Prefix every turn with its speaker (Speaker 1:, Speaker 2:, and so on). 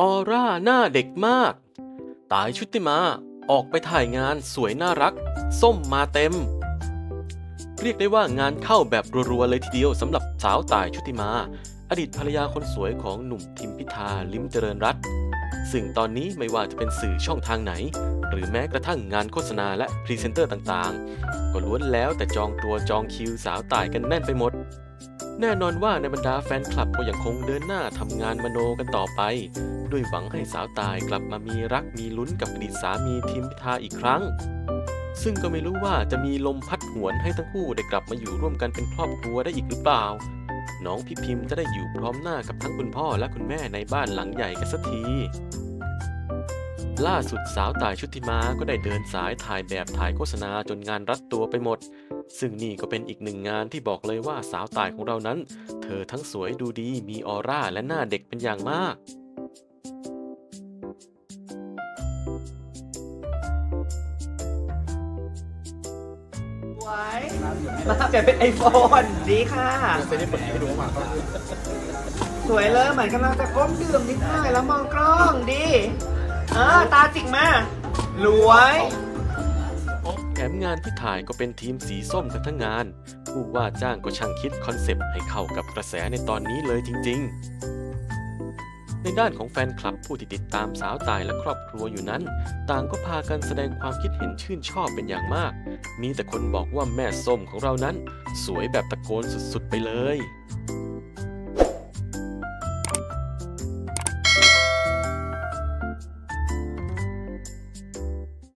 Speaker 1: ออร่าหน้าเด็กมาก ตายชุติมาออกไปถ่ายงานสวยน่ารัก ส้มมาเต็ม เรียกได้ว่างานเข้าแบบรัวๆเลยทีเดียวสำหรับสาวตายชุติมา อดีตภรรยาคนสวยของหนุ่มทิมพิธาลิมเจริญรัตน์ซึ่งตอนนี้ไม่ว่าจะเป็นสื่อช่องทางไหน หรือแม้กระทั่งงานโฆษณาและพรีเซนเตอร์ต่างๆ ก็ล้วนแล้วแต่จองตัวจองคิวสาวตายกันแน่นไปหมด แน่นอนว่าในบรรดาแฟนคลับก็ยังคงเดินหน้าทำงานมโนกันต่อไป ด้วยหวังให้สาวตายกลับมามีรักมีลุ้นกับอดีตสามีทิมพิธาอีกครั้ง ซึ่งก็ไม่รู้ว่าจะมีลมพัดหวนให้ทั้งคู่ได้กลับมาอยู่ร่วมกันเป็นครอบครัวได้อีกหรือเปล่า น้องพี่พิมจะได้อยู่พร้อมหน้ากับทั้งคุณพ่อและคุณแม่ในบ้านหลังใหญ่กันสักที ล่าสุดสาวตายชุติมาก็ได้เดินสายถ่ายแบบถ่ายโฆษณาจนงานรัดตัวไปหมด ซึ่งนี่ก็เป็นอีกหนึ่งงานที่บอกเลยว่าสาวตายของเรานั้น เธอทั้งสวยดูดีมีออร่าและหน้าเด็กเป็นอย่างมาก
Speaker 2: สวยมาเปลี่ยนเป็นไอโฟนดีค่ะ
Speaker 3: เซนนี่เปิดให้ดูว่าเขา
Speaker 2: สวยเลยเหมือนกำลังจะก้มดื่มนิดหน่อยแล้วมองกล้องดี เออ ตาจิกมารวย
Speaker 1: แถมงานที่ถ่ายก็เป็นทีมสีส้มกันทั้งงาน ผู้ว่าจ้างก็ช่างคิดคอนเซปต์ให้เข้ากับกระแสในตอนนี้เลยจริง ๆ ในด้านของแฟนคลับผู้ที่ติดตามสาวตายและครอบครัวอยู่นั้น ต่างก็พากันแสดงความคิดเห็นชื่นชอบเป็นอย่างมาก มีแต่คนบอกว่าแม่ส้มของเรานั้น สวยแบบตะโกนสุดๆไปเลย